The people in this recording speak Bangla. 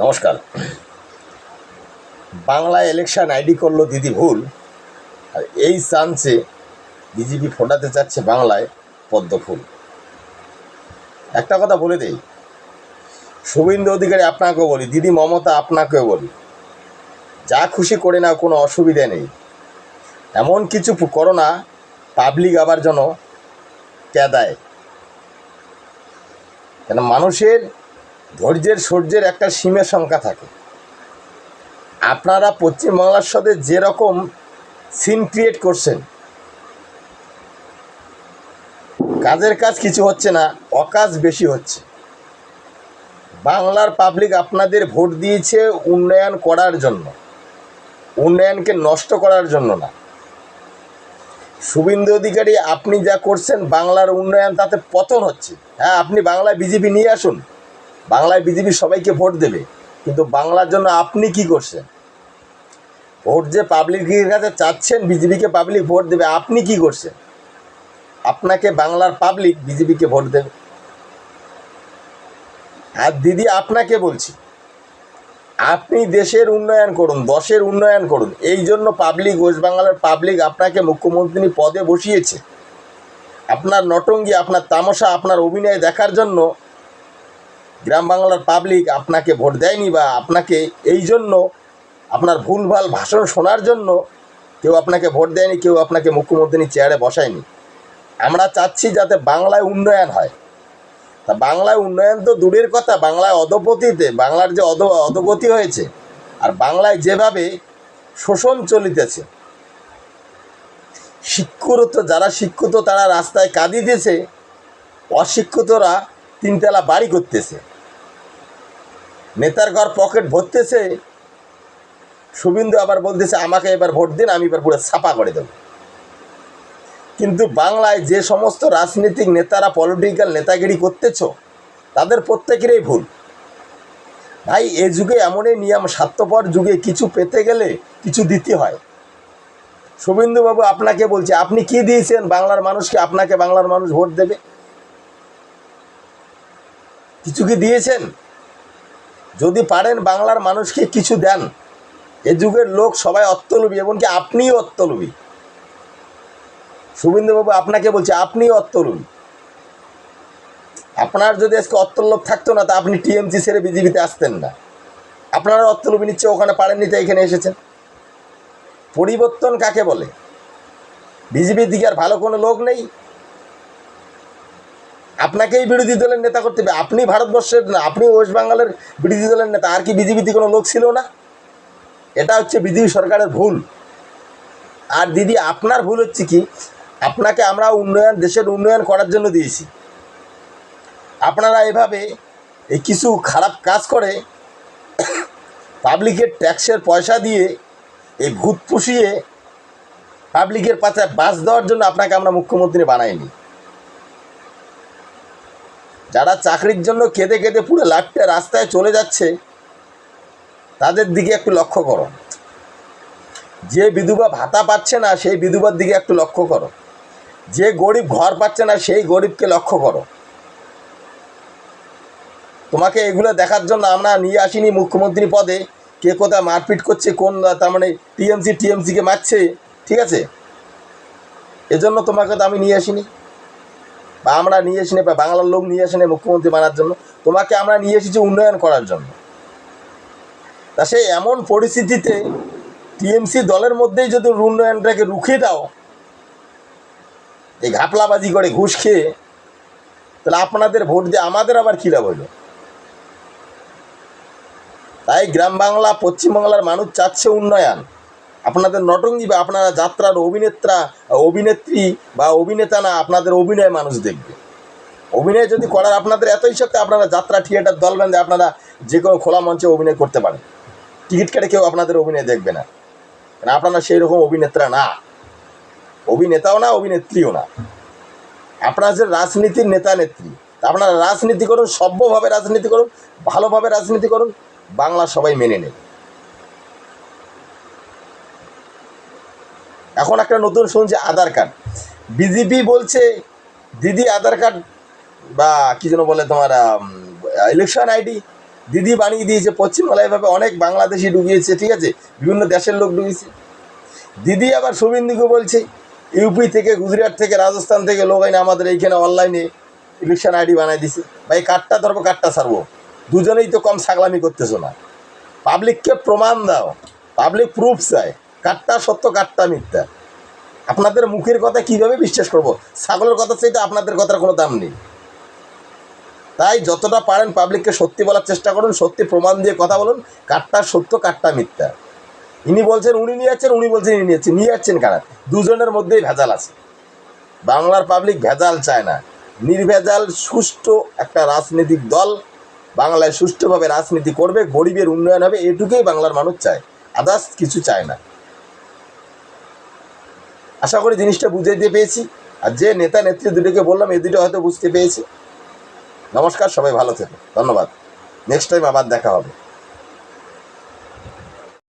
নমস্কার। বাংলায় ইলেকশন আইডি করল দিদি ভুল, আর এই চান্সে বিজেপি ফোটাতে চাচ্ছে বাংলায় পদ্ম ফুল। একটা কথা বলে দেই, শুভেন্দু অধিকারী আপনাকেও বলি, দিদি মমতা আপনাকেও বলি, যা খুশি করে না কোনো অসুবিধা নেই। এমন কিছু করো না পাবলিক আবার যেন ক্যাদায় কেন মানুষের ধৈর্যের, সূর্যের একটা সীমের সংখ্যা থাকে। আপনারা পশ্চিমবাংলার সাথে যেরকম সিন ক্রিয়েট করছেন, কাজের কাজ কিছু হচ্ছে না, অকাজ বেশি হচ্ছে। বাংলার পাবলিক আপনাদের ভোট দিয়েছে উন্নয়ন করার জন্য, উন্নয়নকে নষ্ট করার জন্য না। শুভেন্দু অধিকারী, আপনি যা করছেন বাংলার উন্নয়ন তাতে পতন হচ্ছে। হ্যাঁ আপনি বাংলায় বিজেপি নিয়ে আসুন। বাংলায় বিজেপি সবাইকে ভোট দেবে, কিন্তু বাংলার জন্য আপনি কি করছেন? ভোট যে পাবলিকের কাছে চাচ্ছেন, বিজেপিকে পাবলিক ভোট দেবে, আপনি কি করছেন? আপনাকে বাংলার পাবলিক বিজেপিকে ভোট দেবে। আর দিদি, আপনাকে বলছি, আপনি দেশের উন্নয়ন করুন দশের উন্নয়ন করুন, এই জন্য পাবলিক ওয়েস্ট বাংলার পাবলিক আপনাকে মুখ্যমন্ত্রী পদে বসিয়েছে। আপনার নটঙ্গি, আপনার তামাশা আপনার অভিনয় দেখার জন্য গ্রাম বাংলার পাবলিক আপনাকে ভোট দেয়নি বা আপনাকে এই জন্য আপনার ভুলভাল ভাষণ শোনার জন্য কেউ আপনাকে ভোট দেয়নি, কেউ আপনাকে মুখ্যমন্ত্রী চেয়ারে বসায়নি। আমরা চাচ্ছি যাতে বাংলায় উন্নয়ন হয়। তা বাংলায় উন্নয়ন তো দূরের কথা, বাংলায় অধপতিতে, বাংলার যে অধ অধগতি হয়েছে, আর বাংলায় যেভাবে শোষণ চলিতেছে, শিক্ষিত, যারা শিক্ষিত তারা রাস্তায় কাঁদিতেছে, অশিক্ষিতরা তিনতলা বাড়ি করতেছে। নেতার ঘর পকেট ভরতেছে। শুভেন্দু আবার বলতেছে, আমাকে এবার ভোট দিন, আমি এবার পুরো ছাপা করে দেবো। কিন্তু বাংলায় যে সমস্ত রাজনৈতিক নেতারা পলিটিক্যাল নেতাগিরি করতেছ, তাদের প্রত্যেকেরই ভুল। ভাই, এ যুগে এমনই নিয়ম, স্বার্থপর যুগে কিছু পেতে গেলে কিছু দিতে হয়। শুভেন্দুবাবু আপনাকে বলছে, আপনি কি দিয়েছেন? বাংলার মানুষকে আপনাকে বাংলার মানুষ ভোট দেবে? কিছু কি দিয়েছেন? যদি পারেন বাংলার মানুষকে কিছু দেন। এ যুগের লোক সবাই অত্তলবী এমনকি আপনিও অত্তলবী শুভেন্দুবাবু আপনাকে বলছে, আপনিও অত্তলবী আপনার যদি আজকে অত্তলোভ থাকতো না, তা আপনি টিএমসি ছেড়ে বিজেপিতে আসতেন না। আপনারা অত্তলবী নিচ্ছে ওখানে পারেননি, তাই এখানে এসেছেন। পরিবর্তন কাকে বলে? বিজেপির দিকে আর ভালো কোনো লোক নেই। আপনাকেই বিরোধী দলের নেতা করতে হবে। আপনি ভারতবর্ষের না, আপনি ওয়েস্ট বেঙ্গলের বিরোধী দলের নেতা, আর কি বিজেপিতে কোনো লোক ছিল না? এটা হচ্ছে বিজেপি সরকারের ভুল। আর দিদি, আপনার ভুল হচ্ছে কি? আপনাকে আমরা উন্নয়ন, দেশের উন্নয়ন করার জন্য দিয়েছি। আপনারা এভাবে এই কিছু খারাপ কাজ করে পাবলিকের ট্যাক্সের পয়সা দিয়ে এই ভূত পুষিয়ে পাবলিকের পাচায় বাস দেওয়ার জন্য আপনাকে আমরা মুখ্যমন্ত্রী বানাইনি। যারা চাকরির জন্য কেঁদে কেঁদে পুরো লাইফটা রাস্তায় চলে যাচ্ছে, তাদের দিকে একটু লক্ষ্য করো। যে বিধবা ভাতা পাচ্ছে না, সেই বিধবার দিকে একটু লক্ষ্য করো। যে গরিব ঘর পাচ্ছে না, সেই গরিবকে লক্ষ্য করো। তোমাকে এগুলো দেখার জন্য আমরা নিয়ে আসিনি মুখ্যমন্ত্রী পদে, কে কোথায় মারপিট করছে, কোন তার মানে টিএমসি, টিএমসিকে মারছে, ঠিক আছে? এজন্য তোমাকে তো আমি নিয়ে আসিনি। বা আমরা নিয়ে আসিনি বা বাংলার লোক নিয়ে আসিনি মুখ্যমন্ত্রী বানার জন্য, তোমাকে আমরা নিয়ে এসেছি উন্নয়ন করার জন্য। তা সেই এমন পরিস্থিতিতে টিএমসি দলের মধ্যেই যদি উন্নয়নটাকে রুখে দাও, এই ঘাপলাবাজি করে ঘুষ খেয়ে, তাহলে আপনাদের ভোট দিয়ে আমাদের আবার কী লাভ হলো? তাই গ্রাম বাংলা পশ্চিমবাংলার মানুষ চাচ্ছে উন্নয়ন। আপনাদের নটঙ্গি বা আপনারা যাত্রার অভিনেত্রা, অভিনেত্রী বা অভিনেতা না আপনাদের অভিনয় মানুষ দেখবে। অভিনয় যদি করার আপনাদের এতই শক্তি, আপনারা যাত্রা থিয়েটার দল বেঁধে, আপনারা যে কোনো খোলা মঞ্চে অভিনয় করতে পারেন। টিকিট কেটে কেউ আপনাদের অভিনয় দেখবে না। কারণ আপনারা সেই রকম অভিনেত্রা না? অভিনেতাও না, অভিনেত্রীও না। আপনারা যে রাজনীতির নেতা নেত্রী আপনারা রাজনীতি করুন, সভ্যভাবে রাজনীতি করুন, ভালোভাবে রাজনীতি করুন, বাংলা সবাই মেনে নেবে। এখন একটা নতুন শুনছে আধার কার্ড। বিজেপি বলছে, দিদি আধার কার্ড বা কি যেন বলে তোমার ইলেকশন আইডি দিদি বানিয়ে দিয়েছে। পশ্চিমবাংলা এভাবে অনেক বাংলাদেশি ডুবিয়েছে ঠিক আছে? বিভিন্ন দেশের লোক ডুবিয়েছে দিদি আবার শুভেন্দুকে বলছে ইউপি থেকে গুজরাট থেকে রাজস্থান থেকে লোক আইনে আমাদের এইখানে অনলাইনে ইলেকশন আইডি বানাই দিছে। ভাই কার্ডটা ধরবো, কার্ডটা ছাড়বো। দুজনেই তো কম ছাগলামি করতেছো না। পাবলিককে প্রমাণ দাও। পাবলিক প্রুফ চায় কাঠটা সত্য কাঠটা মিথ্যা। আপনাদের মুখের কথা কীভাবে বিশ্বাস করব? ছাগলের কথা চাইতে আপনাদের কথার কোনো দাম নেই। তাই যতটা পারেন পাবলিককে সত্যি বলার চেষ্টা করুন, সত্যি প্রমাণ দিয়ে কথা বলুন কাঠটা সত্য কাঠটা মিথ্যা। ইনি বলছেন, উনি নিয়ে যাচ্ছেন, উনি বলছেন, ইনি নিয়ে নিয়ে যাচ্ছেন কারা? দুজনের মধ্যেই ভেজাল আছে। বাংলার পাবলিক ভেজাল চায় না। নির্ভেজাল, সুষ্ঠু একটা রাজনৈতিক দল বাংলায় সুষ্ঠুভাবে রাজনীতি করবে, গরিবের উন্নয়ন হবে, এটুকুই বাংলার মানুষ চায়। আদার্স কিছু চায় না। আশা করি জিনিসটা বুঝে দিয়ে পেয়েছি। আর যে নেতা নেত্রী দুটোকে বললাম এ দুটো হয়তো বুঝতে পেয়েছি নমস্কার, সবাই ভালো থেকো। ধন্যবাদ। নেক্সট টাইম আবার দেখা হবে।